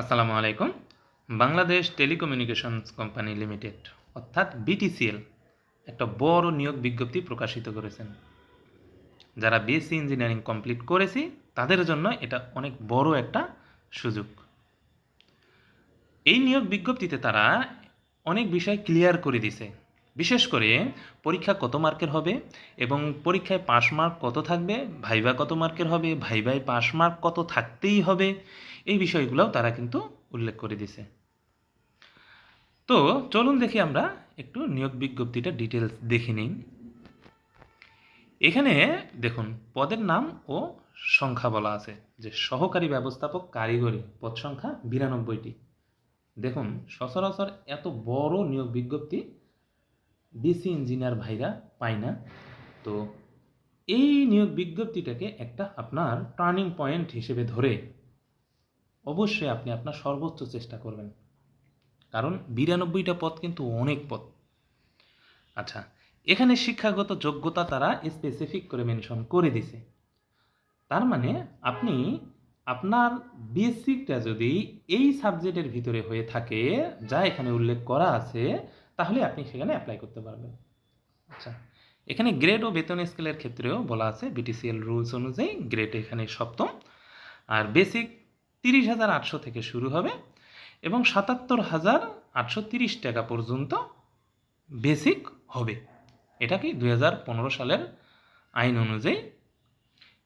আসসালামু আলাইকুম। Bangladesh telecommunications company limited, অর্থাৎ বিটিসিএল, একটা বড় নিয়োগ বিজ্ঞপ্তি প্রকাশিত করেছেন। যারা বিএসসি ইঞ্জিনিয়ারিং কমপ্লিট করেছি, তাদের জন্য এটা অনেক বড় একটা সুযোগ। এই নিয়োগ বিজ্ঞপ্তিতে তারা অনেক বিষয় ক্লিয়ার করে দিছে বিশেষ করে পরীক্ষা কত মার্কের হবে এবং পরীক্ষায় পাস মার্ক কত থাকবে, ভাইবা কত মার্কের হবে ভাইবাই পাস মার্ক কত থাকতেই হবে, এই বিষয়গুলোও তারা কিন্তু উল্লেখ করে দিছে তো চলুন দেখি আমরা একটু নিয়োগ বিজ্ঞপ্তিটা ডিটেলস দেখে নিই। এখানে দেখুন, পদের নাম ও সংখ্যা বলা আছে, যে সহকারী ব্যবস্থাপক কারিগরি, পদ সংখ্যা বিরানব্বইটি। দেখুন, সচরাচর এত বড় নিয়োগ বিজ্ঞপ্তি ডিসি ইঞ্জিনিয়ার ভাইরা পায় না। তো এই নিয়োগ বিজ্ঞপ্তিটাকে একটা আপনার টার্নিং পয়েন্ট হিসেবে ধরে অবশ্যই আপনি আপনার সর্বোচ্চ চেষ্টা করবেন। কারণ বিরানব্বইটা পদ কিন্তু অনেক পদ। আচ্ছা এখানে শিক্ষাগত যোগ্যতা তারা স্পেসিফিক করে মেনশন করে দিছে। তার মানে আপনি আপনার বেসিকটা যদি এই সাবজেক্টের ভিতরে হয়ে থাকে, যা এখানে উল্লেখ করা আছে তাহলে আপনি সেখানে অ্যাপ্লাই করতে পারবেন। আচ্ছা এখানে গ্রেড ও বেতন স্কেলের ক্ষেত্রেও বলা আছে বিটিসিএল রুলস অনুযায়ী গ্রেড এখানে সপ্তম, আর বেসিক তিরিশ হাজার আটশো থেকে শুরু হবে এবং সাতাত্তর হাজার আটশো তিরিশ টাকা পর্যন্ত বেসিক হবে। এটা কি দুই হাজার পনেরো সালের আইন অনুযায়ী।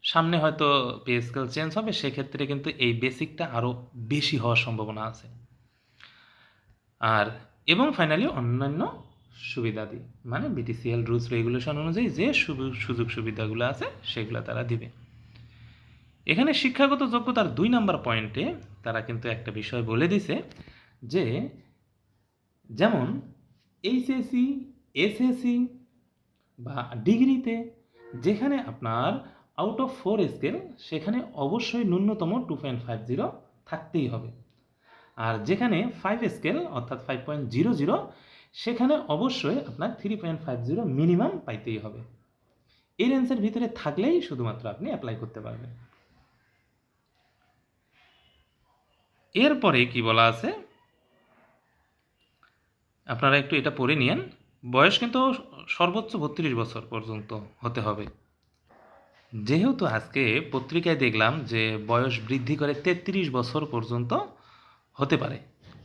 সামনে হয়তো পে স্কেল চেঞ্জ হবে, সেক্ষেত্রে কিন্তু এই বেসিকটা আরও বেশি হওয়ার সম্ভাবনা আছে। আর এবং ফাইনালি অন্যান্য সুবিধা সুবিধাদি মানে বিটিসিএল রুলস রেগুলেশন অনুযায়ী যে সুযোগ সুবিধাগুলো আছে সেগুলো তারা দিবে। এখানে শিক্ষাগত যোগ্যতার দুই নাম্বার পয়েন্টে তারা কিন্তু একটা বিষয় বলে দিছে যে, যেমন এইচএসসি এসএসসি বা ডিগ্রিতে যেখানে আপনার আউট অফ ফোর স্কেল সেখানে অবশ্যই ন্যূনতম টু পয়েন্ট ফাইভ জিরো থাকতেই হবে। আর যেখানে ফাইভ স্কেল অর্থাৎ ফাইভ পয়েন্ট জিরো জিরো সেখানে অবশ্যই আপনার three point five zero minimum পাইতেই হবে। এই রেঞ্জের ভিতরে থাকলেই শুধুমাত্র আপনি অ্যাপ্লাই করতে পারবেন। এরপরে কি বলা আছে? আপনারা একটু এটা পড়ে নিয়েন। বয়স কিন্তু সর্বোচ্চ বত্রিশ বছর পর্যন্ত হতে হবে। যেহেতু আজকে পত্রিকায় দেখলাম যে বয়স বৃদ্ধি করে তেত্রিশ বছর পর্যন্ত হতে পারে।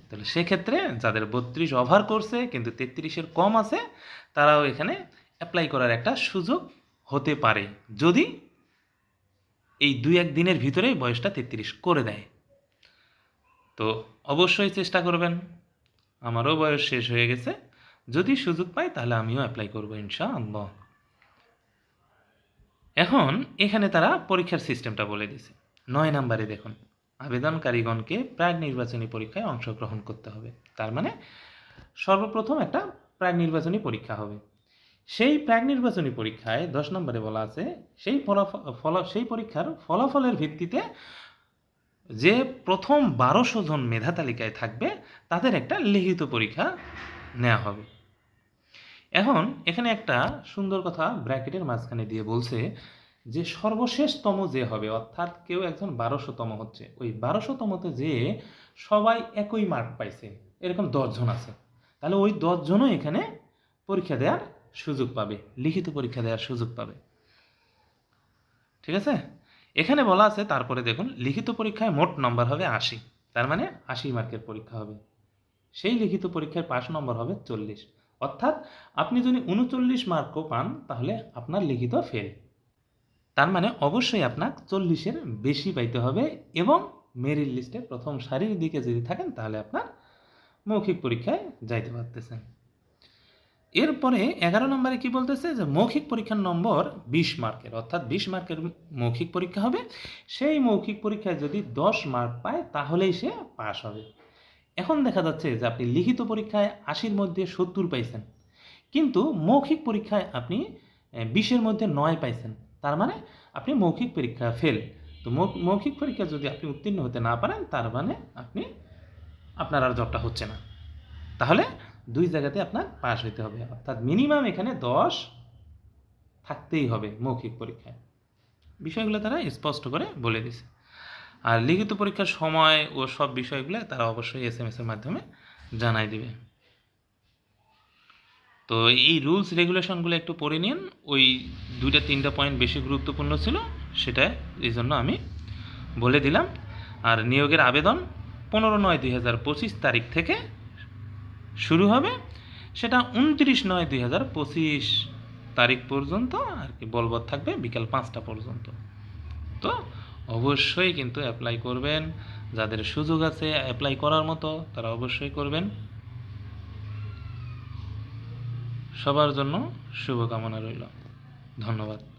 তাহলে সেক্ষেত্রে যাদের বত্রিশ ওভার করছে, কিন্তু তেত্রিশের কম আছে, তারাও এখানে অ্যাপ্লাই করার একটা সুযোগ হতে পারে। যদি এই দুই এক দিনের ভিতরেই বয়সটা তেত্রিশ করে দেয়। তো অবশ্যই চেষ্টা করবেন। আমারও বয়স শেষ হয়ে গেছে। যদি সুযোগ পাই, তাহলে আমিও অ্যাপ্লাই করব ইনশাআল্লাহ। এখন এখানে তারা পরীক্ষার সিস্টেমটা বলে দিছে নয় নাম্বারে দেখুন। আবেদনকারীগণকে প্রাক নির্বাচনী পরীক্ষায় অংশগ্রহণ করতে হবে। তার মানে সর্বপ্রথম একটা প্রাক নির্বাচনী পরীক্ষা হবে। সেই প্রাক নির্বাচনী পরীক্ষায় দশ নম্বরে বলা আছে, সেই ফলাফল ফলা, সেই পরীক্ষার ফলাফলের ভিত্তিতে যে প্রথম বারোশো জন মেধা তালিকায় থাকবে, তাদের একটা লিখিত পরীক্ষা নেওয়া হবে। এখন এখানে একটা সুন্দর কথা ব্র্যাকেটের মাঝখানে দিয়ে বলছে যে সর্বশেষতম যে হবে, অর্থাৎ কেউ একজন বারোশোতম হচ্ছে, ওই বারোশোতমতে যে সবাই একই মার্ক পাইছে, এরকম দশজন আছে, তাহলে ওই দশজনও এখানে পরীক্ষা দেওয়ার সুযোগ পাবে, লিখিত পরীক্ষা দেওয়ার সুযোগ পাবে। ঠিক আছে? এখানে বলা আছে, তারপরে দেখুন, লিখিত পরীক্ষায় মোট নম্বর হবে আশি, তার মানে আশি মার্কের পরীক্ষা হবে। সেই লিখিত পরীক্ষার পাশ নম্বর হবে চল্লিশ, অর্থাৎ আপনি যদি উনচল্লিশ মার্কও পান, তাহলে আপনার লিখিত ফেল তার মানে অবশ্যই আপনার চল্লিশের বেশি পাইতে হবে এবং মেরিট লিস্টে প্রথম সারির দিকে যদি থাকেন, তাহলে আপনার মৌখিক পরীক্ষায় যাইতে পারতেছেন। এরপরে এগারো নম্বরে কি বলতেছে? যে মৌখিক পরীক্ষার নম্বর বিশ মার্কের, অর্থাৎ বিশ মার্কের মৌখিক পরীক্ষা হবে। সেই মৌখিক পরীক্ষায় যদি দশ মার্ক পায়, তাহলেই সে পাস হবে। এখন দেখা যাচ্ছে যে আপনি লিখিত পরীক্ষায় আশির মধ্যে সত্তর পাইছেন, কিন্তু মৌখিক পরীক্ষায় আপনি বিশের মধ্যে নয় পাইছেন। তার মানে আপনি মৌখিক পরীক্ষা ফেল তো মৌখিক পরীক্ষা যদি আপনি উত্তীর্ণ হতে না পারেন, তার মানে আপনি, আপনার আর জবটা হচ্ছে না। তাহলে দুই জায়গাতে আপনার পাস হইতে হবে। অর্থাৎ মিনিমাম এখানে দশ থাকতেই হবে মৌখিক পরীক্ষায়। বিষয়গুলো তারা স্পষ্ট করে বলে দিছে আর লিখিত পরীক্ষার সময় ও সব বিষয়গুলো তারা অবশ্যই এস এম এসের মাধ্যমে জানাই দিবে। তো এই রুলস রেগুলেশনগুলো একটু পড়ে নিন। ওই দুইটা, তিনটা পয়েন্ট বেশি গুরুত্বপূর্ণ ছিল, সেটা এই জন্য আমি বলে দিলাম। আর নিয়োগের আবেদন পনেরো নয় দুই হাজার পঁচিশ তারিখ থেকে শুরু হবে। সেটা উনত্রিশ নয় দুই হাজার পঁচিশ তারিখ পর্যন্ত আর কি বলবৎ থাকবে, বিকাল পাঁচটা পর্যন্ত। তো অবশ্যই কিন্তু অ্যাপ্লাই করবেন। যাদের সুযোগ আছে অ্যাপ্লাই করার মতো, তারা অবশ্যই করবেন। সবার জন্য শুভকামনা রইল। ধন্যবাদ।